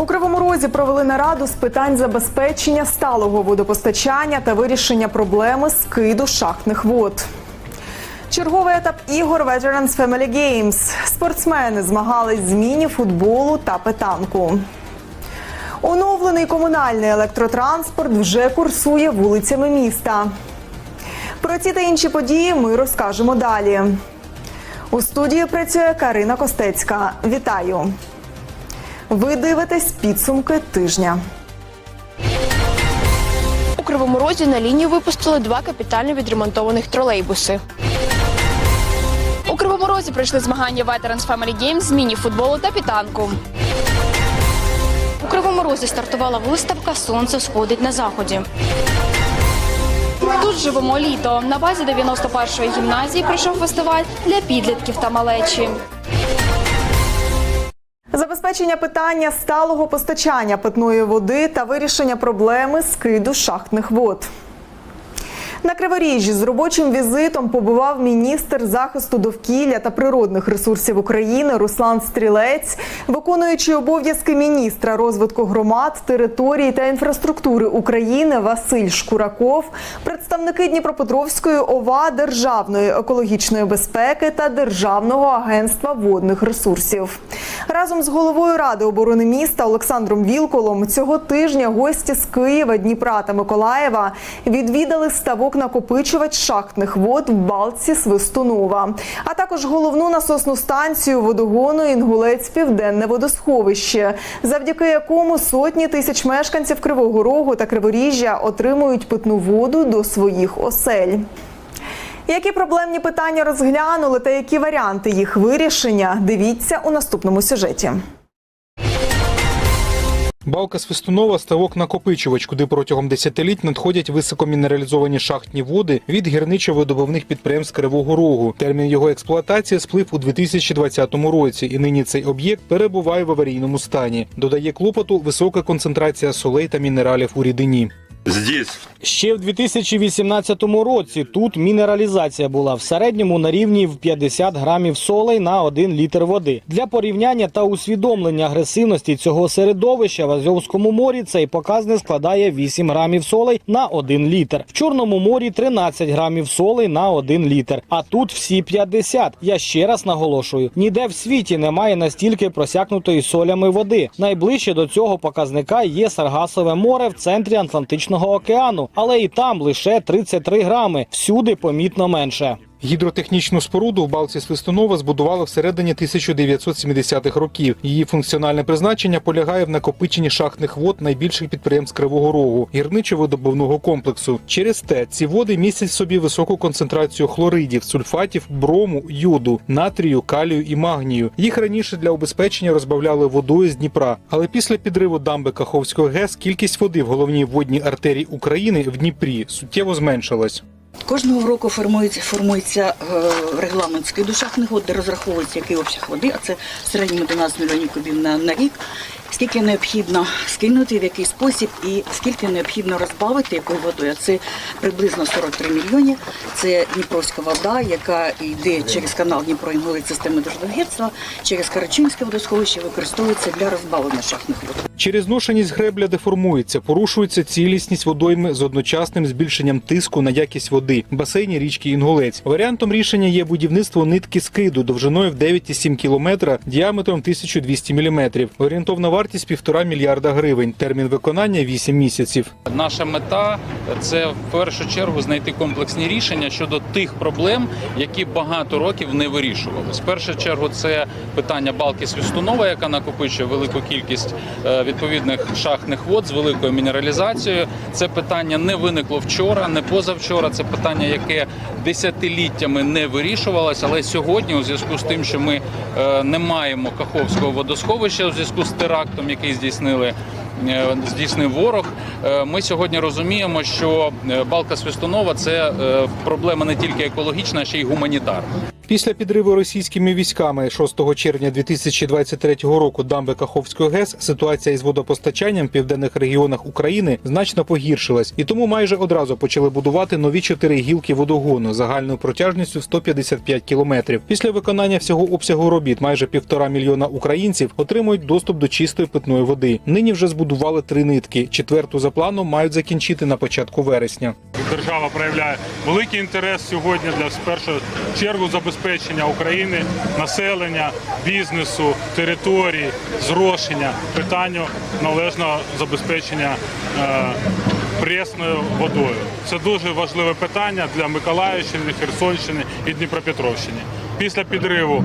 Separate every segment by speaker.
Speaker 1: У Кривому Розі провели нараду з питань забезпечення сталого водопостачання та вирішення проблеми скиду шахтних вод. Черговий етап ігор Veterans Family Games. Спортсмени змагались з міні-футболу та петанку. Оновлений комунальний електротранспорт вже курсує вулицями міста. Про ці та інші події ми розкажемо далі. У студії працює Карина Костецька. Вітаю! Ви дивитесь підсумки тижня.
Speaker 2: У Кривому Розі на лінію випустили два капітально відремонтованих тролейбуси. У Кривому Розі пройшли змагання Veterans Family Games з міні-футболу та пітанку.
Speaker 3: У Кривому Розі стартувала виставка Сонце сходить на заході.
Speaker 2: Тут живемо літо. На базі 91-ї гімназії пройшов фестиваль для підлітків та малечі.
Speaker 1: Забезпечення питання сталого постачання питної води та вирішення проблеми скиду шахтних вод. На Криворіжжі з робочим візитом побував міністр захисту довкілля та природних ресурсів України Руслан Стрілець, виконуючий обов'язки міністра розвитку громад, території та інфраструктури України Василь Шкураков, представники Дніпропетровської ОВА, Державної екологічної безпеки та Державного агентства водних ресурсів. Разом з головою ради оборони міста Олександром Вілколом цього тижня гості з Києва, Дніпра та Миколаєва відвідали ставок накопичувач шахтних вод в Балтці Свистунова, а також головну насосну станцію водогону Інгулець Південне водосховище, завдяки якому сотні тисяч мешканців Кривого Рогу та Криворіжжя отримують питну воду до своїх осель. Які проблемні питання розглянули та які варіанти їх вирішення? Дивіться у наступному сюжеті.
Speaker 4: Балка Свистунова – ставок накопичувач, куди протягом десятиліть надходять високомінералізовані шахтні води від гірничо-видобувних підприємств Кривого Рогу. Термін його експлуатації сплив у 2020 році, і нині цей об'єкт перебуває в аварійному стані. Додає клопоту висока концентрація солей та мінералів у рідині.
Speaker 5: Здесь
Speaker 6: Ще в 2018 році тут мінералізація була в середньому на рівні в 50 грамів солей на 1 літр води. Для порівняння та усвідомлення агресивності цього середовища в Азовському морі цей показник складає 8 грамів солей на 1 літр. В Чорному морі 13 грамів солей на 1 літр. А тут всі 50. Я ще раз наголошую: ніде в світі немає настільки просякнутої солями води. Найближче до цього показника є Саргасове море в центрі Атлантичного океану, але і там лише 33 грами. Всюди помітно менше.
Speaker 4: Гідротехнічну споруду в Балці Свистунова збудували всередині 1970-х років. Її функціональне призначення полягає в накопиченні шахтних вод найбільших підприємств Кривого Рогу гірничо-видобувного комплексу. Через те ці води містять в собі високу концентрацію хлоридів, сульфатів, брому, йоду, натрію, калію і магнію. Їх раніше для убезпечення розбавляли водою з Дніпра. Але після підриву дамби Каховського ГЕС кількість води в головній водній артерії України в Дніпрі суттєво зменшилась.
Speaker 7: Кожного року формується, формується е, регламент скидушахних, вод, де розраховується який обсяг води, а це в середньому 12 мільйонів кубів на, на рік. Скільки необхідно скинути, в який спосіб, і скільки необхідно розбавити якою водою. Це приблизно 43 мільйони. Це Дніпровська вода, яка йде через канал Дніпро інгулець системи Держдовгірства, через Карачинське водосховище використовується для розбавлення шахтних вод.
Speaker 4: Через зношеність гребля деформується, порушується цілісність водойми з одночасним збільшенням тиску на якість води в басейні річки Інгулець. Варіантом рішення є будівництво нитки скиду довжиною в 9,7 кілометра, діаметром 1200 мм. Орієнтовна вартість півтора мільярда гривень. Термін виконання 8 місяців.
Speaker 8: Наша мета це в першу чергу знайти комплексні рішення щодо тих проблем, які багато років не вирішувалися. В першу чергу це питання балки Свістунова, яка накопичує велику кількість е, відповідних шахтних вод з великою мінералізацією. Це питання не виникло вчора, не позавчора. Це питання, яке десятиліттями не вирішувалося. Але сьогодні, у зв'язку з тим, що ми е, не маємо Каховського водосховища у зв'язку з терактом, який здійснили е, здійснив ворог. Е, Ми сьогодні розуміємо, що е, балка Свистунова це проблема не тільки екологічна, а ще й гуманітарна.
Speaker 4: Після підриву російськими військами 6 червня 2023 року дамби Каховської ГЕС ситуація із водопостачанням в південних регіонах України значно погіршилась, і тому майже одразу почали будувати нові чотири гілки водогону загальною протяжністю в 155 кілометрів. Після виконання всього обсягу робіт майже півтора мільйона українців отримують доступ до чистої питної води. Нині вже збудували три нитки. Четверту за планом мають закінчити на початку вересня.
Speaker 5: держава проявляє великий інтерес сьогодні для першу чергу забезпечення України, населення, бізнесу, території, зрошення, питанню належного забезпечення е, пресною водою. Це дуже важливе питання для Миколаївщини, Херсонщини і Дніпропетровщини. Після підриву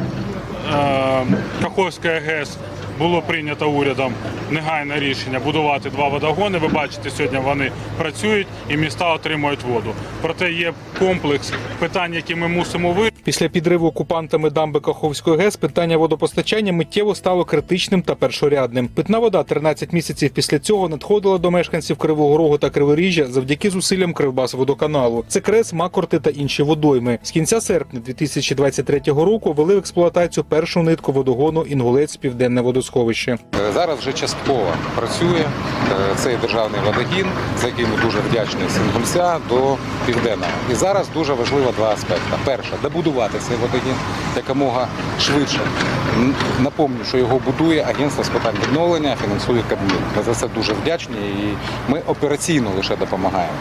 Speaker 5: е, Каховської ГЕС було прийнято урядом негайне рішення будувати два водогони. Ви бачите, сьогодні вони працюють і міста отримують воду. Проте є комплекс питань, які ми мусимо вирішити.
Speaker 4: Після підриву окупантами дамби Каховської ГЕС питання водопостачання миттєво стало критичним та першорядним. Питна вода 13 місяців після цього надходила до мешканців Кривого Рогу та Криворіжжя завдяки зусиллям Кривбасводоканалу. Це крес, макорти та інші водойми. З кінця серпня 2023 року ввели в експлуатацію першу нитку водогону Інгулець Південне водосховище.
Speaker 9: Е, Зараз вже частково працює е, цей державний водогін, за який ми дуже вдячні з Інгульця до Південного. І зараз дуже важливо два аспекти. Перше, добудувати цей водогін якомога швидше. Напомню, що його будує агентство з питань відновлення, фінансує Кабмін. Ми за це дуже вдячні і ми операційно лише допомагаємо.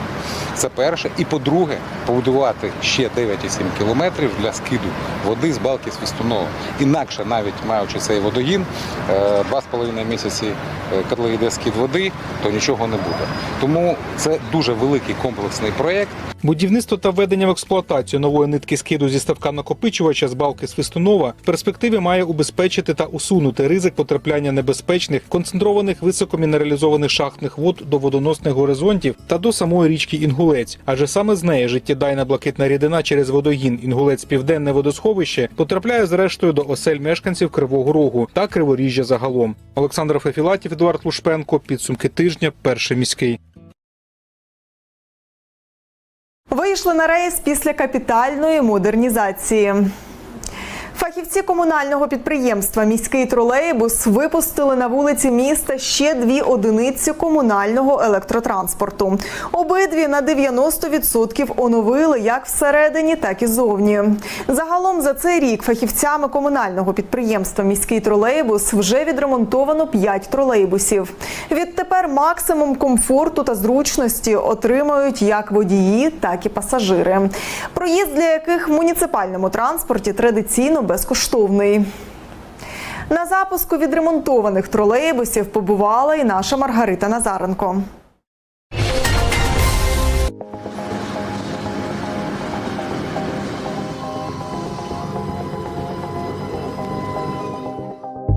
Speaker 9: Це перше. І по-друге, побудувати ще 9,7 кілометрів для скиду води з балки Свістунова. Інакше, навіть маючи цей водогін, е, два з половиною місяці, е, коли йде скид води, то нічого не буде. Тому це дуже великий комплексний проєкт.
Speaker 4: Будівництво та введення в експлуатацію нової нитки скиду зі ставка накопичувача з балки Свистунова в перспективі має убезпечити та усунути ризик потрапляння небезпечних концентрованих високомінералізованих шахтних вод до водоносних горизонтів та до самої річки Інгулець. Адже саме з неї життєдайна блакитна рідина через водогін Інгулець Південне водосховище потрапляє зрештою до осель мешканців Кривого Рогу та Криворіжжя загалом. Олександр Фефілатів, Едуард Лушпенко. Підсумки тижня. Перший міський.
Speaker 1: Вийшли на рейс після капітальної модернізації. Фахівці комунального підприємства Міський тролейбус випустили на вулиці міста ще дві одиниці комунального електротранспорту. Обидві на 90% оновили як всередині, так і зовні. Загалом за цей рік фахівцями комунального підприємства Міський тролейбус вже відремонтовано 5 тролейбусів. Відтепер максимум комфорту та зручності отримають як водії, так і пасажири. Проїзд для яких в муніципальному транспорті традиційно безкоштовний. На запуску відремонтованих тролейбусів побувала і наша Маргарита Назаренко.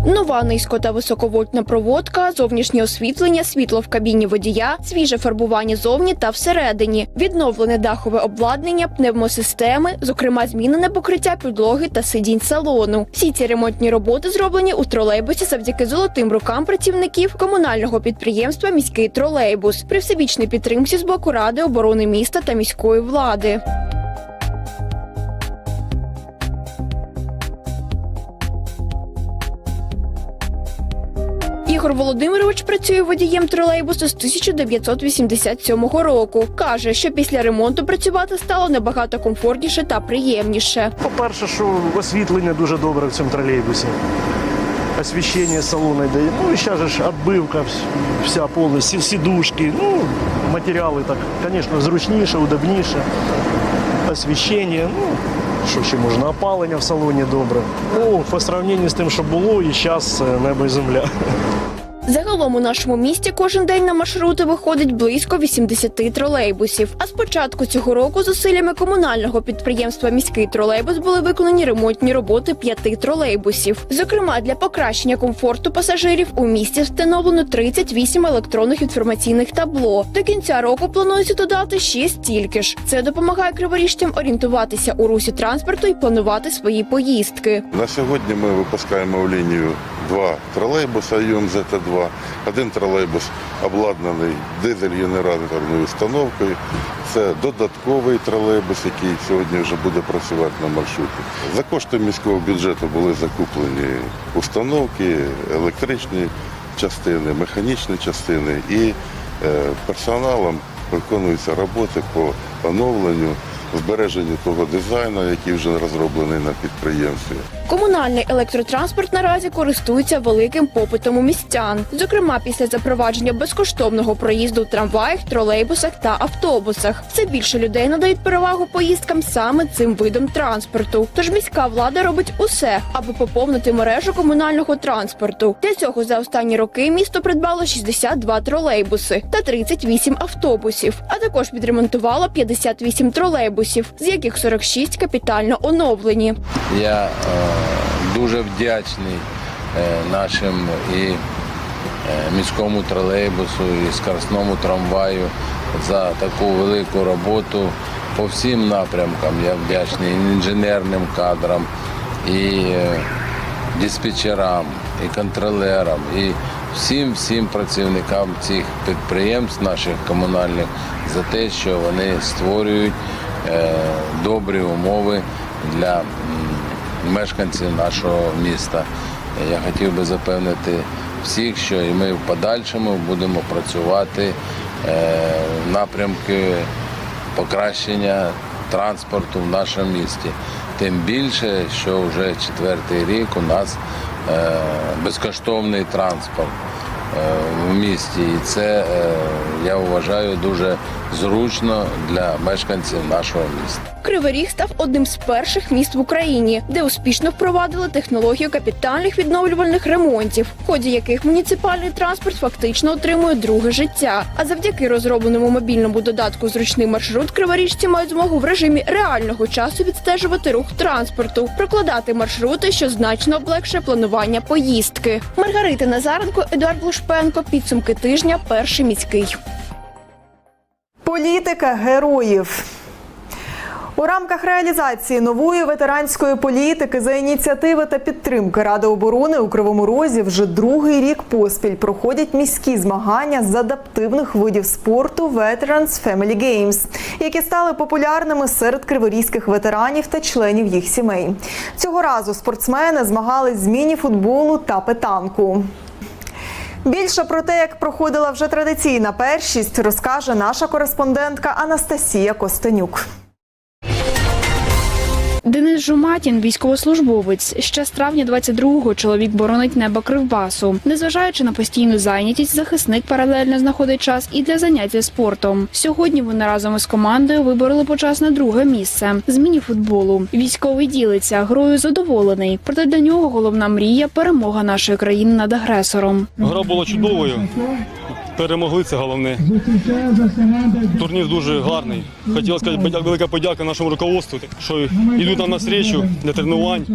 Speaker 2: Нова низько та високовольтна проводка, зовнішнє освітлення, світло в кабіні водія, свіже фарбування зовні та всередині, відновлене дахове обладнання, пневмосистеми, зокрема змінене покриття підлоги та сидінь салону. Всі ці ремонтні роботи зроблені у тролейбусі завдяки золотим рукам працівників комунального підприємства Міський тролейбус при всебічній підтримці з боку ради оборони міста та міської влади. Ігор Володимирович працює водієм тролейбусу з 1987 року. Каже, що після ремонту працювати стало набагато комфортніше та приємніше.
Speaker 10: По-перше, що освітлення дуже добре в цьому тролейбусі. Освіщення салону йде. Ну і зараз ж відбивка вся повністю, сідушки. Ну, матеріали так, звісно, зручніше, удобніше. Освіщення, ну, що ще можна, опалення в салоні добре. Ну, по сравненню з тим, що було, і зараз небо і земля.
Speaker 2: Загалом у нашому місті кожен день на маршрути виходить близько 80 тролейбусів. А з початку цього року зусиллями комунального підприємства Міський тролейбус були виконані ремонтні роботи п'яти тролейбусів. Зокрема, для покращення комфорту пасажирів у місті встановлено 38 електронних інформаційних табло. До кінця року планується додати ще стільки ж. Це допомагає криворіжцям орієнтуватися у русі транспорту і планувати свої поїздки.
Speaker 11: На сьогодні ми випускаємо в лінію два тролейбуса ЮМЗТ-2. Один тролейбус обладнаний дизель-генераторною установкою. Це додатковий тролейбус, який сьогодні вже буде працювати на маршруті. За кошти міського бюджету були закуплені установки, електричні частини, механічні частини і е, персоналом виконуються роботи по оновленню, збереженню того дизайну, який вже розроблений на підприємстві.
Speaker 2: Комунальний електротранспорт наразі користується великим попитом у містян, зокрема після запровадження безкоштовного проїзду в трамваях, тролейбусах та автобусах. Все більше людей надають перевагу поїздкам саме цим видом транспорту. Тож міська влада робить усе, аби поповнити мережу комунального транспорту. Для цього за останні роки місто придбало 62 тролейбуси та 38 автобусів, а також відремонтувало 58 тролейбусів, з яких 46 капітально оновлені.
Speaker 12: Я е, дуже вдячний е, нашим і е, міському тролейбусу, і скоростному трамваю за таку велику роботу по всім напрямкам. Я вдячний інженерним кадрам, і е, диспетчерам, і контролерам, і всім всім працівникам цих підприємств наших комунальних за те, що вони створюють добрі умови для мешканців нашого міста. Я хотів би запевнити всіх, що і ми в подальшому будемо працювати е, в напрямку покращення транспорту в нашому місті. Тим більше, що вже четвертий рік у нас е, безкоштовний транспорт е, в місті. І це, я вважаю, дуже зручно для мешканців нашого міста.
Speaker 2: Кривий Ріг став одним з перших міст в Україні, де успішно впровадили технологію капітальних відновлювальних ремонтів, в ході яких муніципальний транспорт фактично отримує друге життя. А завдяки розробленому мобільному додатку Зручний маршрут криворіжці мають змогу в режимі реального часу відстежувати рух транспорту, прокладати маршрути, що значно облегшує планування поїздки. Маргарита Назаренко, Едуард Лушпенко. Підсумки тижня. Перший міський.
Speaker 1: Політика героїв. У рамках реалізації нової ветеранської політики за ініціативи та підтримки Ради оборони у Кривому Розі вже другий рік поспіль проходять міські змагання з адаптивних видів спорту Veterans Family Games, які стали популярними серед криворізьких ветеранів та членів їх сімей. Цього разу спортсмени змагались з міні-футболу та петанку. Більше про те, як проходила вже традиційна першість, розкаже наша кореспондентка Анастасія Костенюк.
Speaker 13: Денис Жуматін, військовослужбовець. Ще з травня 22-го чоловік боронить небо Кривбасу. Незважаючи на постійну зайнятість, захисник паралельно знаходить час і для заняття спортом. Сьогодні вони разом із командою вибороли почасне друге місце з міні-футболу. Військовий ділиться грою задоволений. Проте для нього головна мрія перемога нашої країни над агресором.
Speaker 14: Гра була чудовою. Перемогли це головне. Турнір дуже гарний. Хотів сказати велика подяка нашому руководству, що йдуть нам на навстрічу для тренувань,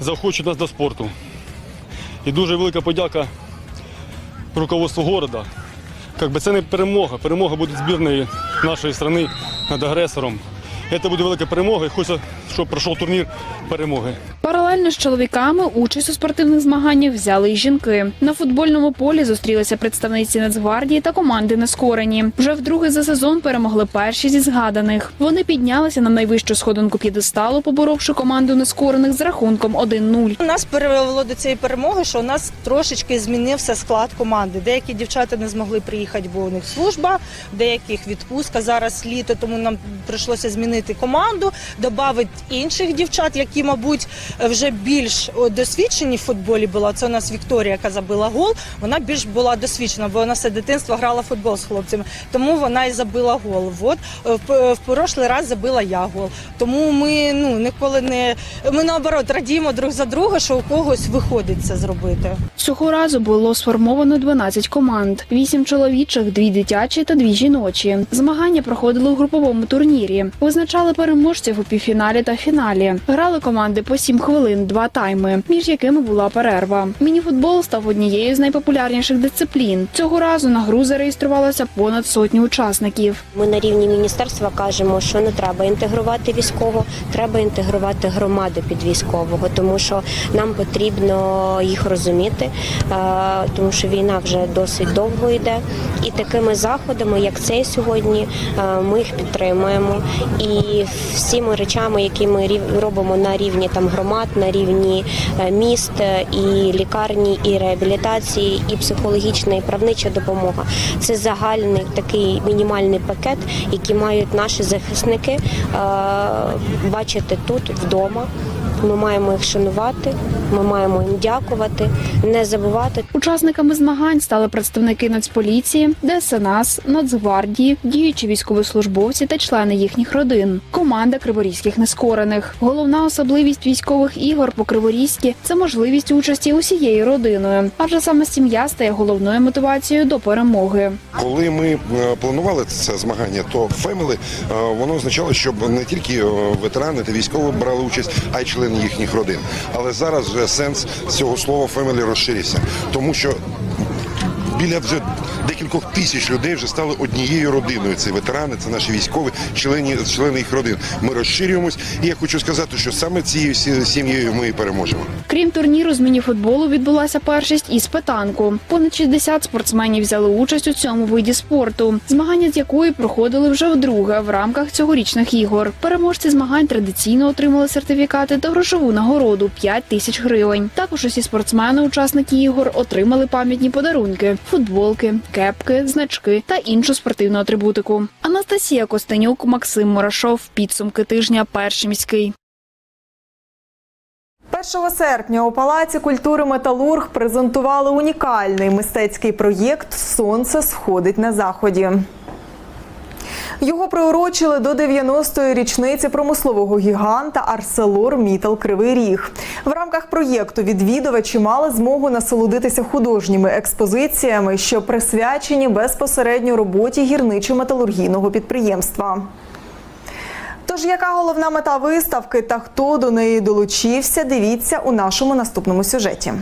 Speaker 14: захочуть нас до спорту. І дуже велика подяка руководству города. Как би це не перемога. Перемога буде збірної нашої країни над агресором. Це буде велика перемога і хочу, щоб пройшов турнір перемоги.
Speaker 13: Паралельно з чоловіками участь у спортивних змаганнях взяли й жінки. На футбольному полі зустрілися представниці Нацгвардії та команди Нескорені. Вже вдруге за сезон перемогли перші зі згаданих. Вони піднялися на найвищу сходинку п'єдесталу, поборовши команду нескорених з рахунком 1-0.
Speaker 15: Нас привело до цієї перемоги, що у нас трошечки змінився склад команди. Деякі дівчата не змогли приїхати, бо у них служба, деяких відпустка зараз літо, тому нам прийшлося змінити команду, додати інших дівчат, які, мабуть, вже більш досвідчені в футболі була. Це у нас Вікторія, яка забила гол. Вона більш була досвідчена, бо вона все дитинство грала в футбол з хлопцями. Тому вона і забила гол. От в, в прошлий раз забила я гол. Тому ми ну ніколи не ми наоборот радіємо друг за друга, що у когось виходить це зробити.
Speaker 13: Цього разу було сформовано 12 команд: 8 чоловічих, 2 дитячі та 2 жіночі. Змагання проходили у груповому турнірі. Визначали переможців у півфіналі та фіналі. Грали команди по 7 хвилин, два тайми, між якими була перерва. Мініфутбол став однією з найпопулярніших дисциплін. Цього разу на гру зареєструвалося понад сотню учасників.
Speaker 16: Ми на рівні міністерства кажемо, що не треба інтегрувати військово, треба інтегрувати громади під військового, тому що нам потрібно їх розуміти, е, тому що війна вже досить довго йде. І такими заходами, як цей сьогодні, е, ми їх підтримуємо. І всіми речами, які ми робимо на рівні там громад, на рівні е, міст, е, і лікарні, і реабілітації, і психологічна, і правнича допомога. Це загальний такий мінімальний пакет, який мають наші захисники е, бачити тут вдома. Ми маємо їх шанувати, ми маємо їм дякувати, не забувати.
Speaker 13: Учасниками змагань стали представники Нацполіції, ДСНС, Нацгвардії, діючі військовослужбовці та члени їхніх родин. Команда криворізьких нескорених. Головна особливість військових ігор по криворізькі це можливість участі усією родиною, адже саме сім'я стає головною мотивацією до перемоги.
Speaker 17: Коли ми е, планували це змагання, то «Фемели» воно означало, щоб не тільки е, ветерани та військові брали участь, а й члени їхніх родин. Але зараз вже сенс цього слова «Фемелі» розширився, тому що біля вже декількох тисяч людей вже стали однією родиною. Це ветерани, це наші військові, члени, члени їх родин. Ми розширюємось, і я хочу сказати, що саме цією сім'єю ми і переможемо.
Speaker 13: Крім турніру з мініфутболу відбулася першість із питанку. Понад 60 спортсменів взяли участь у цьому виді спорту, змагання з якої проходили вже вдруге в рамках цьогорічних ігор. Переможці змагань традиційно отримали сертифікати та грошову нагороду 5 тисяч гривень. Також усі спортсмени, учасники ігор, отримали пам'ятні подарунки: футболки, кепки, значки та іншу спортивну атрибутику. Анастасія Костенюк, Максим Мурашов. Підсумки тижня. Перший міський.
Speaker 1: 1 серпня у Палаці культури Металург презентували унікальний мистецький проєкт Сонце сходить на заході. Його приурочили до 90-ї річниці промислового гіганта Арселор Мітал Кривий Ріг. В рамках проєкту відвідувачі мали змогу насолодитися художніми експозиціями, що присвячені безпосередньо роботі гірничо-металургійного підприємства. Тож, яка головна мета виставки та хто до неї долучився, дивіться у нашому наступному сюжеті.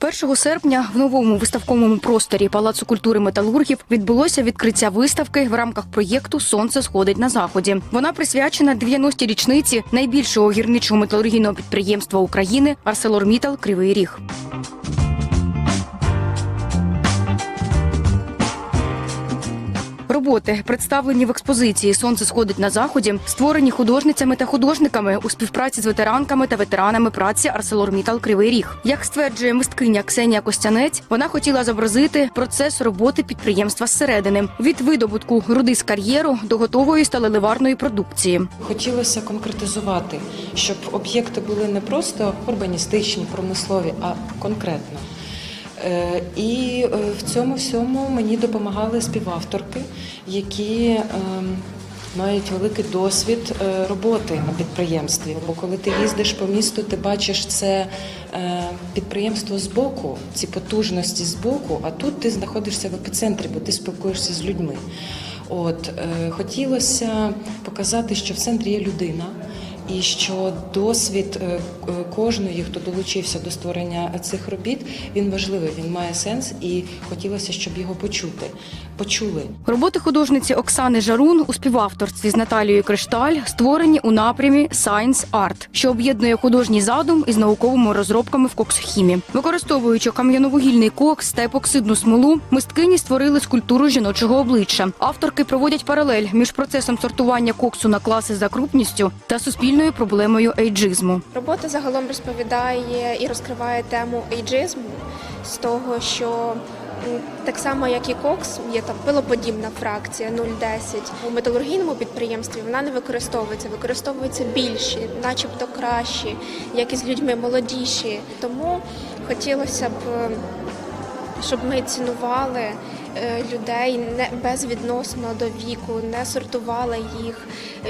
Speaker 3: 1 серпня в новому виставковому просторі Палацу культури металургів відбулося відкриття виставки в рамках проєкту Сонце сходить на заході. Вона присвячена 90-й річниці найбільшого гірничого металургійного підприємства України ArcelorMittal Кривий Ріг. Роботи, представлені в експозиції Сонце сходить на заході, створені художницями та художниками у співпраці з ветеранками та ветеранами праці ArcelorMittal Кривий Ріг. Як стверджує мисткиня Ксенія Костянець, вона хотіла зобразити процес роботи підприємства зсередини від видобутку руди з кар'єру до готової сталеливарної продукції.
Speaker 18: Хотілося конкретизувати, щоб об'єкти були не просто урбаністичні, промислові, а конкретно. Е, І е, в цьому всьому мені допомагали співавторки, які е, мають великий досвід е, роботи на підприємстві. Бо коли ти їздиш по місту, ти бачиш це підприємство збоку, ці потужності збоку, а тут ти знаходишся в епіцентрі, бо ти спілкуєшся з людьми. От хотілося показати, що в центрі є людина. І що досвід е, кожної, хто долучився до створення цих робіт, він важливий, він має сенс, і хотілося, щоб його почути. Почули.
Speaker 3: Роботи художниці Оксани Жарун у співавторстві з Наталією Кришталь створені у напрямі Science Art, що об'єднує художній задум із науковими розробками в коксохімі. Використовуючи кам'яновугільний кокс та епоксидну смолу, мисткині створили скульптуру жіночого обличчя. Авторки проводять паралель між процесом сортування коксу на класи за крупністю та суспільною проблемою ейджизму.
Speaker 19: Робота загалом розповідає і розкриває тему ейджизму з того, що так само, як і кокс, є там пилоподібна фракція 0,10. У металургійному підприємстві вона не використовується, використовуються більші, начебто кращі, як і з людьми молодіші. Тому хотілося б, е, щоб ми цінували людей не безвідносно до віку, не сортувала їх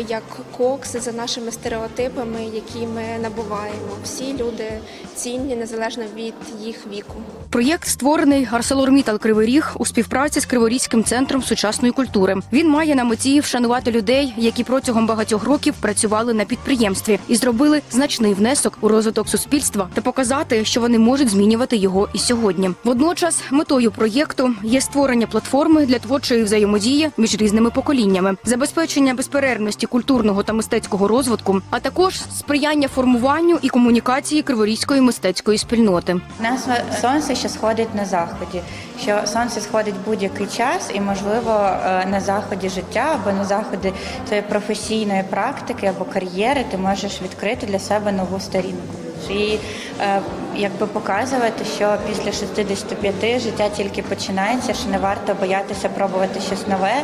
Speaker 19: як кокси за нашими стереотипами, які ми набуваємо. Всі люди цінні незалежно від їх віку.
Speaker 3: Проєкт створений ArcelorMittal Кривий Ріг у співпраці з Криворізьким центром сучасної культури. Він має на меті вшанувати людей, які протягом багатьох років працювали на підприємстві і зробили значний внесок у розвиток суспільства та показати, що вони можуть змінювати його і сьогодні. Водночас метою проєкту є створення платформи для творчої взаємодії між різними поколіннями, забезпечення безперервності культурного та мистецького розвитку, а також сприяння формуванню і комунікації криворізької мистецької спільноти.
Speaker 20: Нас сонце ще сходить на заході. Що сонце сходить будь-який час, і можливо е, на заході життя або на заході твоєї професійної практики або кар'єри ти можеш відкрити для себе нову сторінку. І е, якби показувати, що після 65 життя тільки починається, що не варто боятися пробувати щось нове,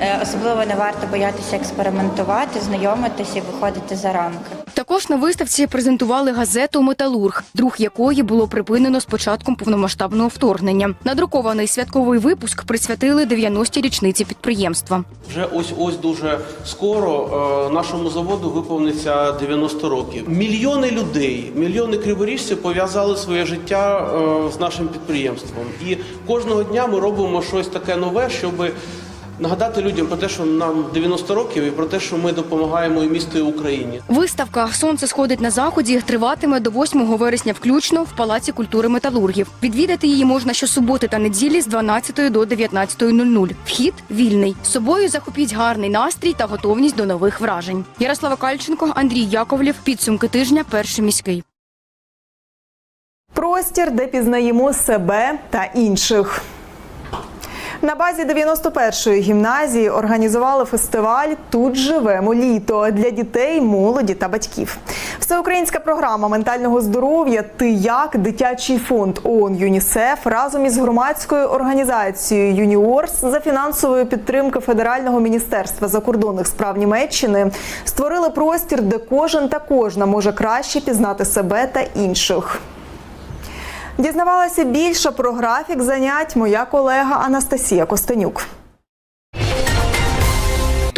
Speaker 20: е, особливо не варто боятися експериментувати, знайомитися і виходити за рамки.
Speaker 3: Також на виставці презентували газету Металург, друг якої було припинено з початком повномасштабного вторгнення. Надрукований святковий випуск присвятили 90-й річниці підприємства.
Speaker 21: Вже ось ось дуже скоро е, нашому заводу виповниться 90 років. Мільйони людей, мільйони криворіжців пов'язали своє життя е, з нашим підприємством. І кожного дня ми робимо щось таке нове, щоб нагадати людям про те, що нам 90 років, і про те, що ми допомагаємо і місту і Україні.
Speaker 3: Виставка Сонце сходить на заході триватиме до 8 вересня включно в Палаці культури металургів. Відвідати її можна щосуботи та неділі з 12 до 19.00. Вхід вільний. З собою захопіть гарний настрій та готовність до нових вражень. Ярослава Кальченко, Андрій Яковлєв. Підсумки тижня. Перший міський.
Speaker 1: Простір, де пізнаємо себе та інших. На базі 91-ї гімназії організували фестиваль Тут живемо літо для дітей, молоді та батьків. Всеукраїнська програма ментального здоров'я Ти як дитячий фонд ООН ЮНІСЕФ разом із громадською організацією Юніорс за фінансової підтримки Федерального міністерства закордонних справ Німеччини створили простір, де кожен та кожна може краще пізнати себе та інших. Дізнавалася більше про графік занять моя колега Анастасія Костенюк.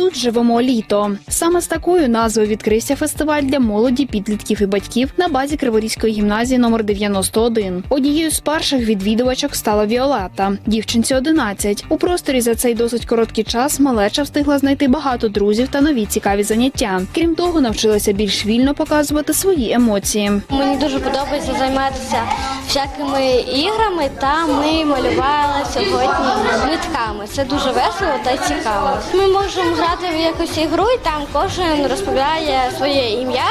Speaker 13: Тут живемо літо. Саме з такою назвою відкрився фестиваль для молоді, підлітків і батьків на базі Криворізької гімназії номер 91. Однією з перших відвідувачок стала Віолета. Дівчинці 11. У просторі за цей досить короткий час малеча встигла знайти багато друзів та нові цікаві заняття. Крім того, навчилася більш вільно показувати свої емоції.
Speaker 22: Мені дуже подобається займатися всякими іграми, та ми малювали сьогодні нитками. Це дуже весело та цікаво. Ми можемо грати в якусь ігру, і там кожен розповідає своє ім'я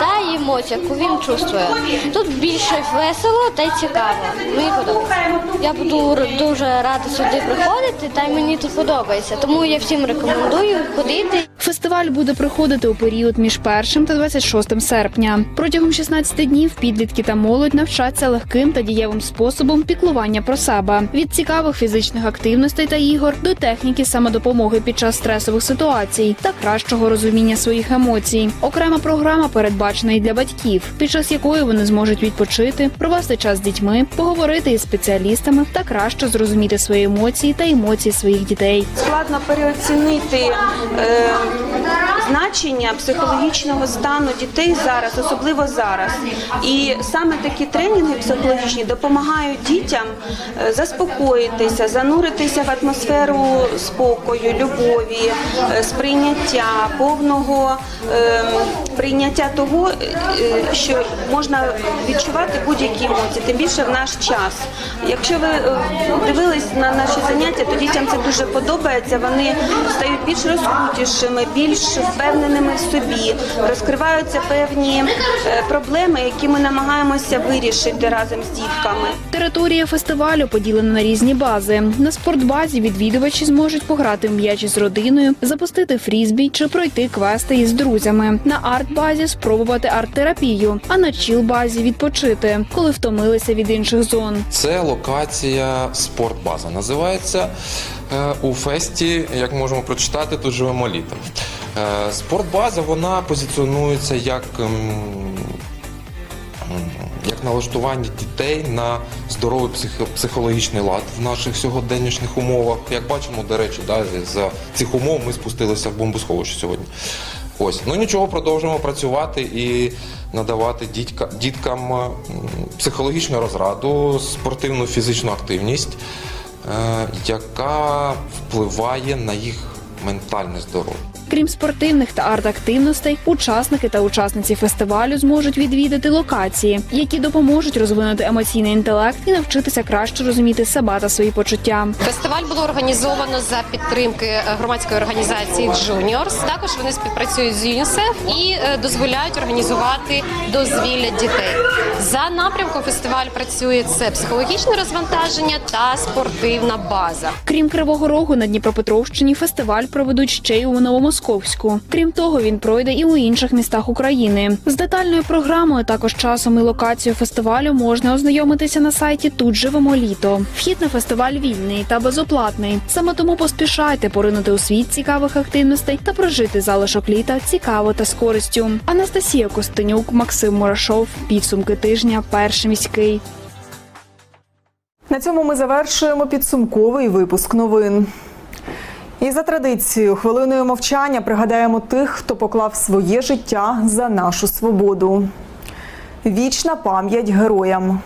Speaker 22: та емоцію, яку він чувствує. Тут більше весело та й цікаво. Мені подобається. Я буду дуже рада сюди приходити, та й мені тут подобається. Тому я всім рекомендую ходити.
Speaker 13: Фестиваль буде проходити у період між 1 та 26 серпня. Протягом 16 днів підлітки та молодь навчаться легким та дієвим способом піклування про себе від цікавих фізичних активностей та ігор до техніки самодопомоги під час стресових ситуацій та кращого розуміння своїх емоцій. Окрема програма передбачена і для батьків, під час якої вони зможуть відпочити, провести час з дітьми, поговорити із спеціалістами та краще зрозуміти свої емоції та емоції своїх дітей.
Speaker 23: Складно переоцінити е, значення психологічного стану дітей зараз, особливо зараз. І саме такі тренінги психологічні допомагають дітям е, заспокоїтися, зануритися в атмосферу спокою, любові, е, сприйняття, повного е, прийняття того, е, що можна відчувати будь-які емоції, тим більше в наш час. Якщо ви е, дивились на наші заняття, то дітям це дуже подобається. Вони стають більш розкутішими, більш впевненими в собі, розкриваються певні е, проблеми, які ми намагаємося вирішити разом з дітками.
Speaker 13: Територія фестивалю поділена на різні бази. На спортбазі відвідувачі зможуть пограти в м'ячі з родиною, запустити фрізбі чи пройти квести із друзями. На арт-базі спробувати арт-терапію, а на чіл-базі відпочити, коли втомилися від інших зон.
Speaker 24: Це локація спортбаза. Називається е, у фесті, як можемо прочитати, тут живемо літом. Е, Спортбаза вона позиціонується як ем, як налаштування дітей на здоровий психологічний лад в наших сьогоденнішніх умовах. Як бачимо, до речі, да, з цих умов ми спустилися в бомбосховище сьогодні. Ось, ну нічого, продовжуємо працювати і надавати дітка, діткам психологічну розраду, спортивну фізичну активність, е, яка впливає на їх ментальне здоров'я.
Speaker 13: Крім спортивних та арт-активностей, учасники та учасниці фестивалю зможуть відвідати локації, які допоможуть розвинути емоційний інтелект і навчитися краще розуміти себе та свої почуття.
Speaker 25: Фестиваль було організовано за підтримки е, громадської організації Juniors. Також вони співпрацюють з ЮНІСЕФ і е, дозволяють організувати дозвілля дітей. За напрямком фестиваль працює це психологічне розвантаження та спортивна база.
Speaker 13: Крім Кривого Рогу на Дніпропетровщині фестиваль проведуть ще й у Новомосковську. Крім того, він пройде і у інших містах України. З детальною програмою, також часом і локацією фестивалю можна ознайомитися на сайті Тут живемо літо. Вхід на фестиваль вільний та безоплатний. Саме тому поспішайте поринути у світ цікавих активностей та прожити залишок літа цікаво та з користю. Анастасія Костенюк, Максим Мурашов. Підсумки тижня. Перший міський.
Speaker 1: На цьому ми завершуємо підсумковий випуск новин. І за традицією, хвилиною мовчання пригадаємо тих, хто поклав своє життя за нашу свободу. Вічна пам'ять героям.